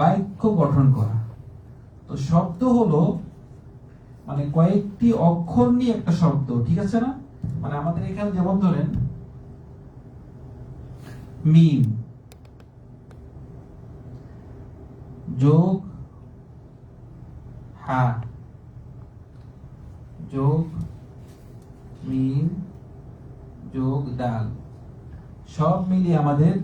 বাক্য গঠন করা। তো শব্দ হলো মানে কয়েকটি অক্ষর নিয়ে একটা শব্দ, ঠিক আছে না? মানে আমাদের এখানে যেমন ধরেন, মিম। যোগ, হা। যোগ, মিম। যোগ ডাল সব মিলিয়ে আমাদের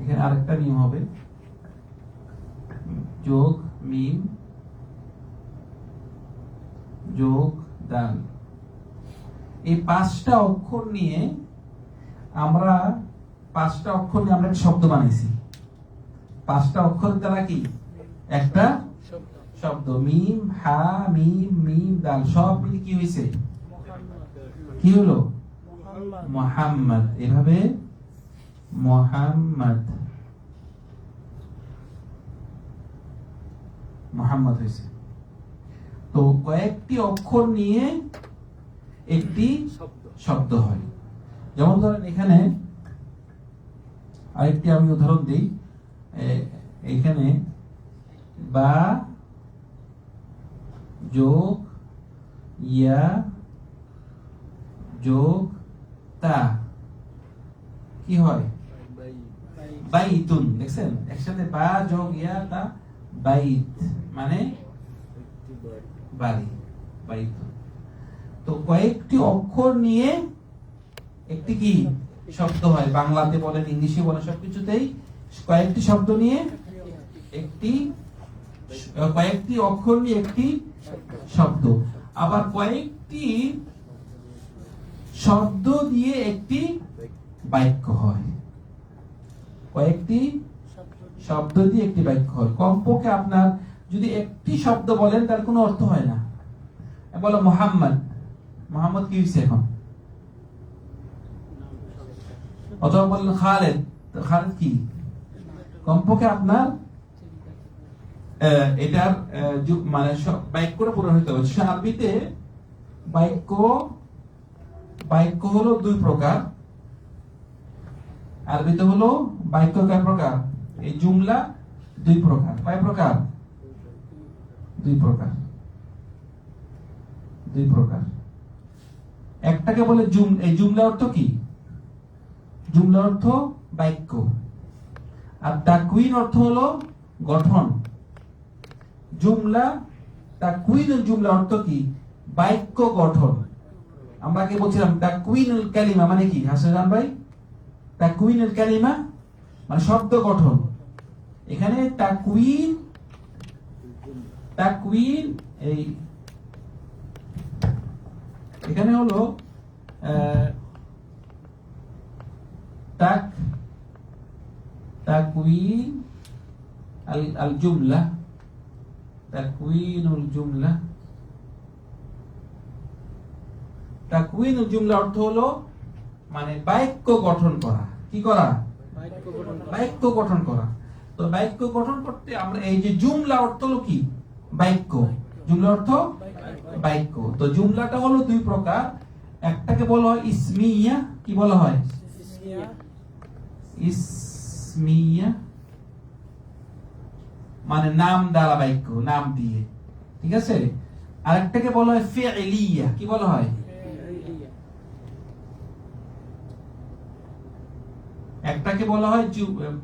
এখানে আরেকটা নিয়ম হবে। যোগ মিম যোগ দাল এই পাঁচটা অক্ষর নিয়ে আমরা পাঁচটা অক্ষর নিয়ে আমরা একটা শব্দ বানাইছি। পাঁচটা অক্ষর দ্বারা কি? একটা শব্দ। মিম হা মিম মিম দাল সব মিলে কি হয়েছে কি হলো মোহাম্মদ। এভাবে মোহাম্মদ। মোহাম্মদ হয়েছে। তো কয়েকটি অক্ষর নিয়ে একটি শব্দ। হয়। যেমন ধরেন এখানে আরেকটি আমি উদাহরণ দিই। এখানে বা যোগ ইয়া যোগ তা কি হয়? বাইতুন, দেখছেন? একসাথে বা যোগ ইয়া, তা, বাইত মানে বাড়ি, বাইতুন। তো কয়েকটি অক্ষর নিয়ে একটি কি শব্দ হয়? বাংলাতে বলেন, ইংলিশে বলেন, সবকিছুতেই কয়েকটি শব্দ নিয়ে একটি কয়েকটি অক্ষর নিয়ে একটি শব্দ। আবার কয়েকটি শব্দ দিয়ে একটি বাক্য হয়। কয়েকটি শব্দ দিয়ে একটি বাক্য হয় কমপক্ষে আপনার যদি একটি শব্দ বলেন, তার কোনো অর্থ হয় না। বলো মোহাম্মদ। মোহাম্মদ কি হয়েছে এখন? অথবা বললেন খালেদ। খালেদ কি? কমপক্ষে আপনার এটার মানে বাক্যটা পূরণ হতে হবে। আরবিতে বাক্য বাক্য হলো দুই প্রকার। আরবিতে হলো বাক্য কয় প্রকার? এই জুমলা দুই প্রকার। কয় প্রকার? দুই প্রকার। দুই প্রকার। একটাকে বলে জুম এই জুমলা অর্থ কি? জুমলা অর্থ বাক্য। আর তাকুইন অর্থ হলো গঠন। জুমলা তাকুইন জুমলা অর্থ কি? বাক্য গঠন। আমরা কি বলছিলাম তাকুইনুল কালিমা মানে কি? হাসান ভাই? তাকুইনুল কালিমা মানে শব্দ গঠন। এখানে তাকুইন তাকুইন এই, এখানে হলো তাক তাকুইন আল আল জুমলা তাকুইনুল জুমলা। তাকুইনুল জুমলা অর্থ হলো মানে বাক্য গঠন করা। কি করা? বাক্য গঠন করা। তো বাক্য গঠন করতে আমরা এই যে জুমলা অর্থ হলো কি? বাক্য। জুমলা অর্থ? বাক্য। তো জুমলাটা হলো দুই প্রকার। একটাকে বলা হয় ইসমিয়া। কি বলা হয়? ইসমিয়া। মানে নাম দ্বারা বাক্য নাম দিয়ে। ঠিক আছে? আরেকটাকে বলা হয় ফি'লিয়া কি বলা হয়? একটাকে বলা হয়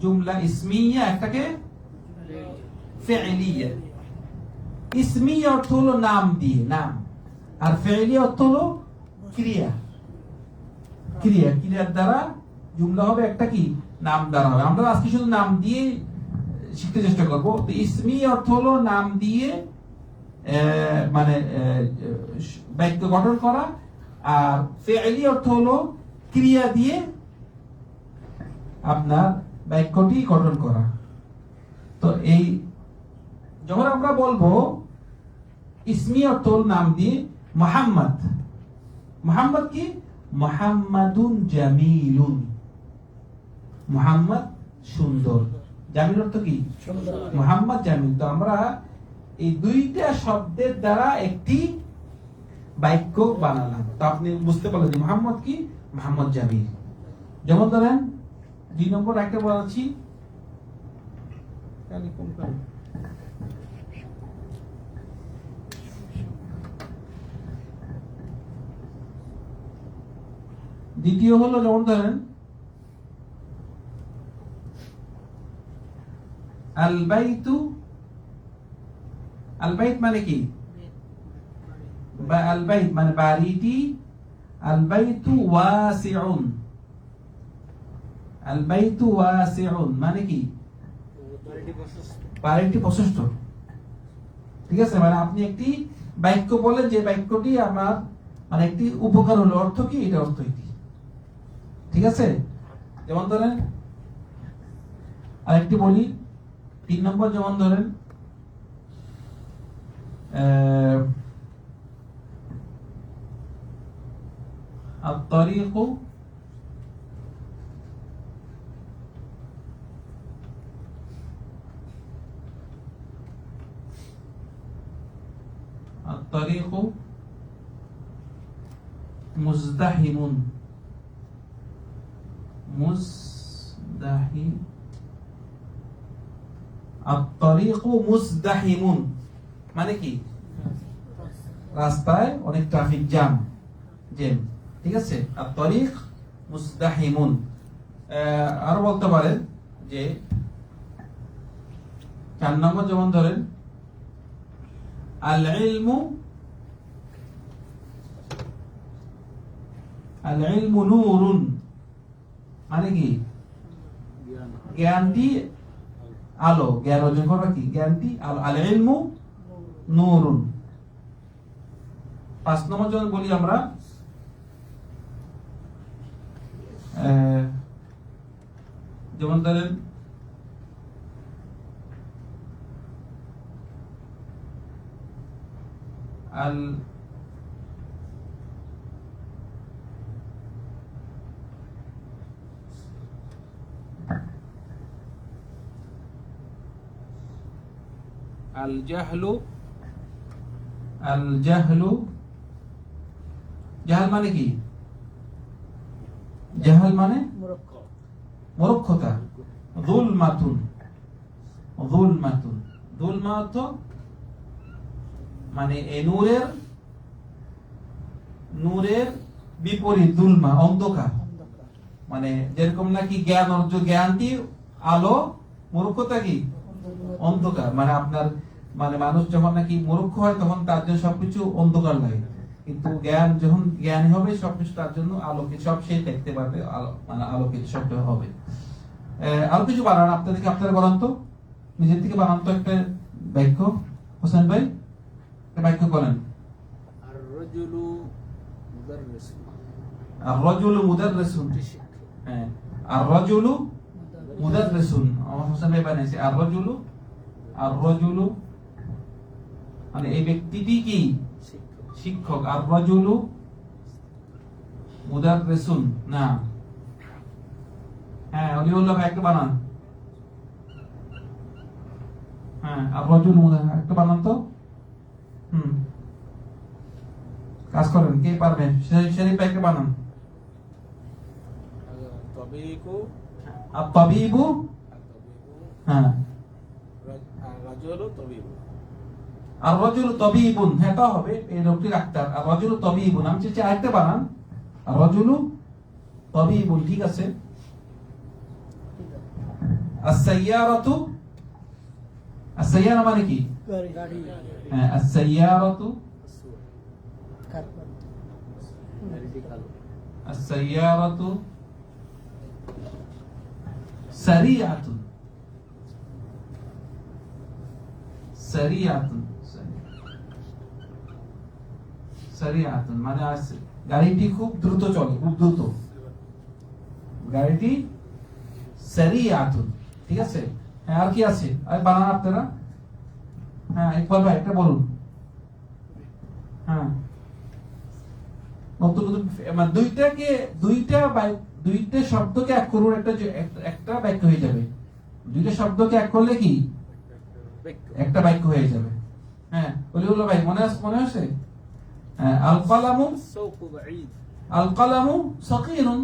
জুমলা ইসমিয়া, একটাকে ফি'লিয়া ইসমিয়া অর্থ হলো নাম দিয়ে, নাম। আর ফি'লিয়া অর্থ হলো ক্রিয়া। ক্রিয়া, ক্রিয়ার দ্বারা জুমলা হবে একটা কি? নাম দ্বারা হবে। আমরা আজকে শুধু নাম দিয়ে শিখতে চেষ্টা করব। তো ইসমি অর্থ হলো নাম দিয়ে মানে বাক্য গঠন করা। আর ফেলি অর্থ হলো ক্রিয়া দিয়ে আপনার বাক্যটি গঠন করা। তো এই যখন আমরা বলব ইসমি নাম দিয়ে মোহাম্মদ। মোহাম্মদ কি? মোহাম্মদুন জামিলুন। মোহাম্মদ সুন্দর। জামিল অর্থ কি? মোহাম্মদ জামিল। তো আমরা এই দুইটা শব্দের দ্বারা একটি বাক্য বানালাম। তো আপনি বুঝতে পারলেন যে মোহাম্মদ কি? মোহাম্মদ জামিল। যেমন ধরেন দুই নম্বর একটা বলাচ্ছি দ্বিতীয় হলো যেমন ধরেন আল বাইতু আলবাই মানে কি? আলবাইত মানে বাড়িটি আল বাইতু ওয়াসিউন। আল বাইতু ওয়াসিউন মানে কি? বাড়িটি প্রশস্ত। ঠিক আছে? মানে আপনি একটি বাক্য বলেন যে বাক্যটি আমার মানে একটি উপকার হলো। অর্থ কি? এটা অর্থ এটি। ঠিক আছে? যেমন ধরেন আরেকটি বলি। তিন নম্বর যেমন ধরেন আহ, তারিখু مزدحم مزدحم الطريق مزدحم মানে কি? রাস্তায় অনেক ট্রাফিক জ্যাম জ্যাম ঠিক আছে? আর তরিখ মুস্তাহিমুন আর বলতে পারেন যে চার নম্বর যেমন ধরেন আল ইলমু আল ইলমু নূরুন মানে কি জ্ঞানটি আলো জ্ঞান অর্জন করা কি জ্ঞানটি আলো আল ইলমু নূরুন পাঁচ নম্বর যখন বলি আমরা যেমন ধরেন আল আল জাহলু আল জাহলু জাহাল মানে কি? জাহাল মানে দুল মাতুন দুল মাতুন দুল মানে নূরের নূরের বিপরীত দুলমা অন্ধকার। মানে যেরকম নাকি জ্ঞান অর্জন জ্ঞানটি আলো মূর্খতা কি? অন্ধকার। মানে আপনার মানে মানুষ যখন নাকি মূর্খ হয় তখন তার জন্য সবকিছু অন্ধকার লাগে। কিন্তু জ্ঞান যখন জ্ঞানী হবে সবকিছু তার জন্য আলোকিত সব সে দেখতে পারবে আলো মানে আলোকিত সবটা হবে। আরও কিছু বানান আপনাদেরকে আপনারা বলান তো? নিজের থেকে বানান তো একটা বাক্য। হোসেন ভাই বাক্য করেন আর রজুল মুদাররিসুন। হ্যাঁ আর রজুল মুদাররিসুন। আমার হোসেন ভাই বানিয়েছে। আর রজুল আর রজুলু মানে এই ব্যক্তিটি কি? শিক্ষক আর রাজুলু মুদাররিসুন না। হ্যাঁ অলিউল্লাহ একটা বানান। হ্যাঁ আর রাজুল একটা বানান তো। হুম। কাজ করেন কে পারবেন শরীফ একটা বানান। তাবিকু আর তাবিবু হ্যাঁ রাজুলু তাবিবু আর রজুল তবিবুন হ্যাঁ হবে, এই লোকটি ডাক্তার আর রজুল তবিবুন, আমি চেয়েছি আরেকটা বানান। আর রজুল তবিবুন, ঠিক আছে? আসাইয়ারাতু আসাইয়ারা মানে কি? হ্যাঁ আসাইয়ারাতু সারিয়াতুন সারিয়াতুন। সারিয়াতুন মানে গাড়িটি খুব দ্রুত চলে খুব দ্রুত। গাড়িটি সারিয়াতুন ঠিক আছে? হ্যাঁ আর কি আছে? আর বানান আপনারা। হ্যাঁ ভাই একটা বলুন। হ্যাঁ। নতুন নতুন মানে দুইটাকে দুইটা দুইটা শব্দকে এক করুন একটা একটা বাক্য হয়ে যাবে। দুইটা শব্দকে এক করলে কি? একটা বাক্য হয়ে যাবে। হ্যাঁ অলিউল্লাহ ভাই মনে আছে মনে আছে? আল কালামু আল কালামু সকিরুন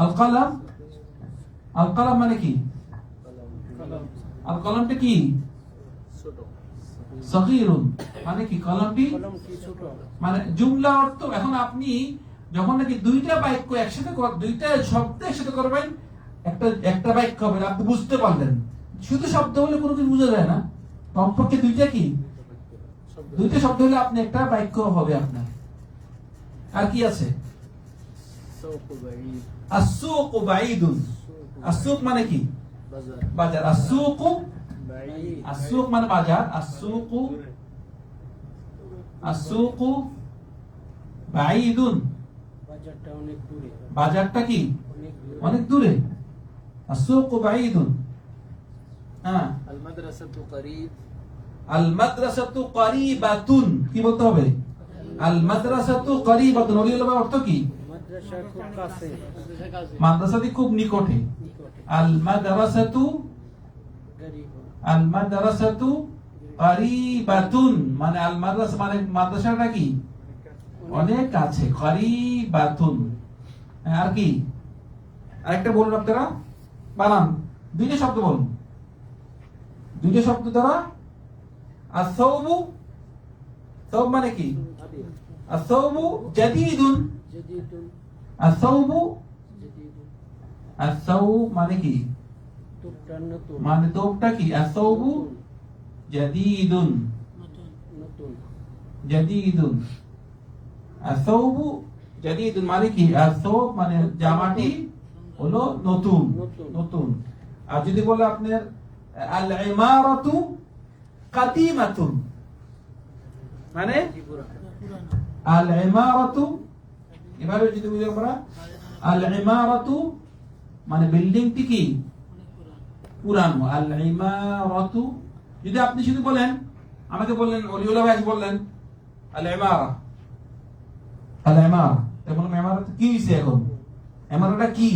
আল কালাম আল কালাম মানে কি? আল কি? মানে কি? কলমটি মানে জুমলা অর্থ, এখন আপনি যখন নাকি দুইটা বাক্য একসাথে দুইটা শব্দ একসাথে করবেন, একটা একটা বাক্য হবে, আপনি বুঝতে পারলেন। শুধু শব্দ হলে কোনো কিছু বোঝা যায় না। কমপক্ষে দুইটা কি? দুইটা শব্দ হলে আপনি একটা বাক্য হবে আপনার। আর কি আছে? আসুক মানে কি? বাজার। আসুক আসুক মানে বাজার। আসুক আসুক বাইদুন বাজারটা কি? অনেক দূরে। আসুক বাইদুন হ্যাঁ। আল আল মাদ্রাসাতু করিবাতুন। কি বলতে হবে? আল মাদ্রাসাতু করিবাতুন। ওলি হলো অর্থ কি? মাদ্রাসাটি খুব নিকটে। আল মাদ্রাসাতু আল মাদ্রাসাতু করিবাতুন। মানে আল মাদ্রাসা মানে মাদ্রাসাটা কি? অনেক আছে করিবাতুন। আর কি? আরেকটা বলুন আপনারা। বানান। দুইটা শব্দ বলুন। দুইটা শব্দ দ্বারা আর সৌবু সৌব মানে কি আর সৌবু জাদিদুন আর সৌবু আর সৌ মানে কি মানে তোপটা কি আর সৌবু জাদিদুন জাদিদুন আসাউবু জাদিদুন মানে কি আসাউব মানে জামাটি হলো নতুন। নতুন। নতুন। আর যদি বলে আপনার আল ইমারাতু কাদিমাতুন মানে? আল ইমারাতু যদি বুঝি আমরা আল ইমারাতু মানে বিল্ডিংটি কি? পুরানো। আল ইমারাতু যদি আপনি শুধু বলেন, আমাকে বললেন, অলিউল্লাহ ভাই বললেন আল ইমারা আল ইমারা এখন ইমারত কি হইছে এখন? ইমারাটা কি?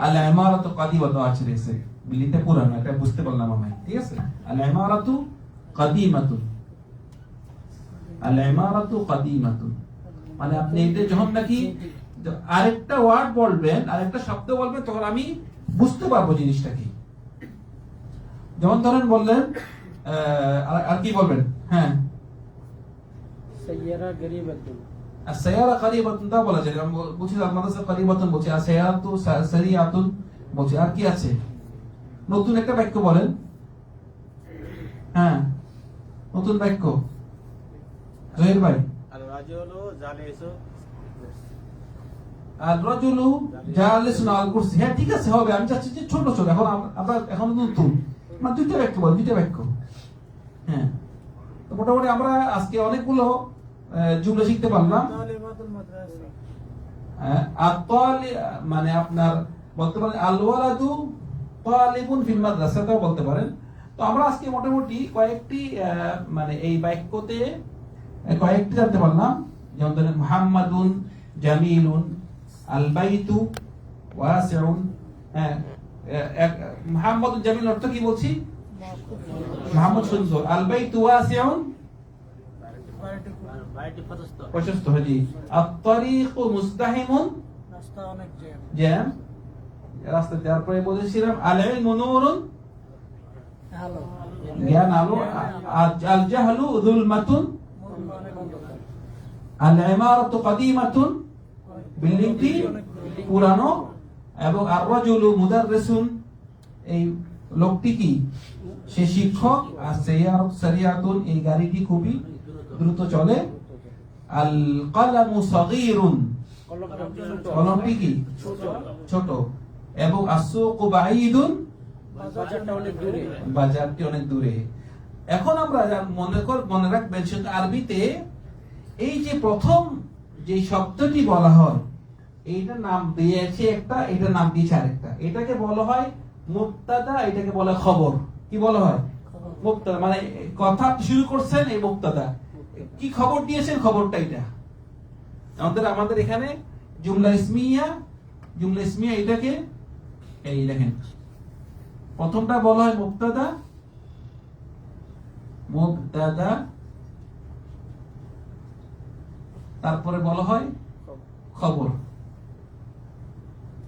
আল ইমারাতু কাদিমাতু আছে রেসে বিল্ডিংটা পুরানো এটা বুঝতে পারলাম আমি। ঠিক আছে? আল ইমারাতু কাদিমাতুন আল ইমারাতু কাদিমাতুন মানে আপনি এটা যখন নাকি আরেকটা ওয়ার্ড বলবেন আরেকটা শব্দ বলবেন তখন আমি বুঝতে পারব জিনিসটা কি। যেমন ধরেন বললেন আহ, আর- আর কি বলবেন? হ্যাঁ। সাইয়ারা গরিবাতুন আর সায়ারা কারিবাতুন তা বলা যায়। আমি বল- বলছি আল মাদ্রাসা কারিবাতুন বলছি আর সায়ারাতু সা- সারিয়াতুন বলছি। আর কি আছে? নতুন একটা বাক্য বলেন। হ্যাঁ। নতুন বাক্য। জহির ভাই। আর রাজুলু জালিসু। আর রজুলু জালিসুন আল কুরসি হ্যাঁ ঠিক আছে হবে। আমি চাচ্ছি যে ছোট ছোট। এখন আম- আমরা এখন নতুন। মানে দুইটা বাক্য বল দুইটা বাক্য। হ্যাঁ। তো মোটামুটি আমরা আজকে অনেকগুলো জুমলা শিখতে পারলাম। আত-তালি মানে আপনার বলতে পারেন আল ওয়ালাদু তালিবুন ফিল মাদ্রাসাটাও বলতে পারেন। তো আমরা আজকে মোটামুটি কয়েকটি মানে এই বাক্যতে কয়েকটি জানতে পারলাম। যেমন ধরেন মুহাম্মাদুন জামিলুন আল বাইতু ওয়াসিউন। হ্যাঁ মুহাম্মাদুন জামিল অর্থ কি বলছি? মুহাম্মদ সুন্দর আল বাইতু ওয়াসিউন প্রশস্ত রাস্তা অনেক জ্যাম। রাস্তা তারপরে বলেছিলাম আল ইলমু নূরুন? হ্যালো জ্ঞান আলো। আল জাহলু যুলমাতুন? আল ইমারাতু কাদিমাতুন? বিল্ডিংটি পুরানো। এবং আর রাজুলু মুদাররিসুন। এই লোকটি কি? সে শিক্ষক। আর সাইয়ার সারিয়াতুন এই গাড়িটি খুবই দ্রুত চলে। আল কালামু সগীরুন। কলমটা কি ছোট। এবং আসুকু বাঈদুন। বাজারটা অনেক দূরে। এখন আমরা মনে কর মনে রাখবেন সেটা আরবিতে এই যে প্রথম যে শব্দটি বলা হয় এইটার নাম দিয়েছে একটা এটার নাম দিয়েছে আরেকটা। এটাকে বলা হয় মুক্তাদা এটাকে বলা হয় খবর। কি বলা হয়? মুক্তাদা মানে কথা শুরু করছেন এই মুক্তাদা কি খবর দিয়েছেন খবরটা এটা। আমাদের আমাদের এখানে জুমলা ইসমিয়া জুমলা ইসমিয়া এটাকে এই দেখেন। প্রথমটা বলা হয় মুক্তাদা। মুক্তাদা। তারপরে বলা হয় খবর।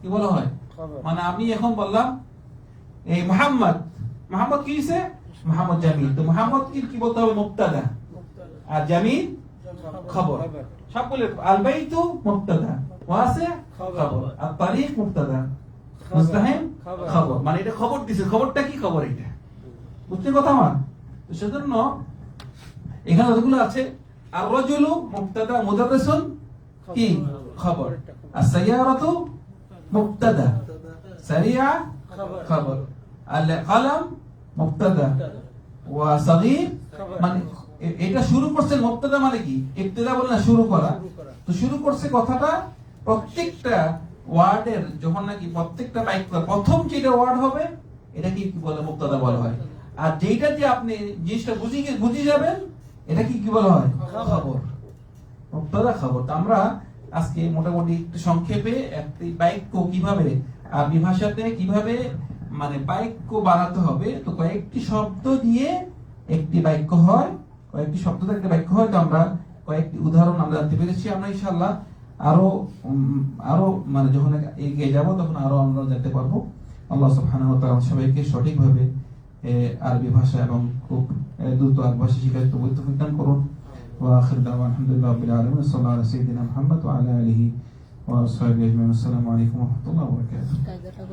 কি বলা হয়? মানে আমি এখন বললাম এই মোহাম্মদ। মোহাম্মদ কি মোহাম্মদ জামিল। তো মোহাম্মদ কি বলতে হবে? মুক্তাদা। আর জামিল খবর। সব বলে আল বাইতু মুক্তাদা ওয়াসে? খবর। আর তারিখ মুক্তাদা মুস্তাহিম? খবর। মানে এটা খবর দিছে। খবরটা কি খবর এটা বুঝতে কথা আমার? তো সেজন্য এখানে যতগুলো আছে আর রাজুলু মুক্তাদা মুদাররিসুন কি? খবর। আর সাইয়ারাতু মুক্তাদা সারিয়া? খবর। আল কলম মুক্তাদা ওয়া সগীর? মানে এটা শুরু করছে মুক্তাদা মানে কি? ইবতিদা বলে না শুরু করা। তো শুরু করছে কথাটা প্রত্যেকটা ওয়ার্ডের যখন নাকি প্রত্যেকটা বাক্য প্রথম যেটা ওয়ার্ড হবে এটা কি বলে মুক্তাদা বলা হয়? আর যেটা যে আপনি জিনিসটা বুঝিয়ে বুঝে যাবেন এটা কি কি বলা হয়? খবর। খবর মুক্তাদা খবর। তো আমরা আজকে মোটামুটি একটু সংক্ষেপে একটি বাক্য কীভাবে আরবি ভাষাতে কীভাবে মানে বাক্য বানাতে হবে তো কয়েকটি শব্দ দিয়ে একটি বাক্য হয়। কয়েকটি শব্দ থেকে ব্যাখ্যা হয়তো আমরা কয়েকটি উদাহরণ আমরা জানতে পেরেছি আমরা ইনশাল্লাহ আরও আরও মানে যখন এগিয়ে যাব তখন আরও আমরা জানতে পারব। আল্লাহ সুবহানাহু ওয়া তাআলা সবাইকে সঠিকভাবে আরবি ভাষা এবং খুব দ্রুত আরবি ভাষা শিখার তৌফিক দান করুন। ওয়া আখির দাওয়া আলহামদুলিল্লাহ রাব্বিল আলামিন। সাল্লাল্লাহু আলা সাইয়্যিদিনা মুহাম্মদ ওয়া আলা আলিহি ওয়া আজমাইন। আসসালামু আলাইকুম ওয়া রাহমাতুল্লাহি ওয়া বারাকাতুহু।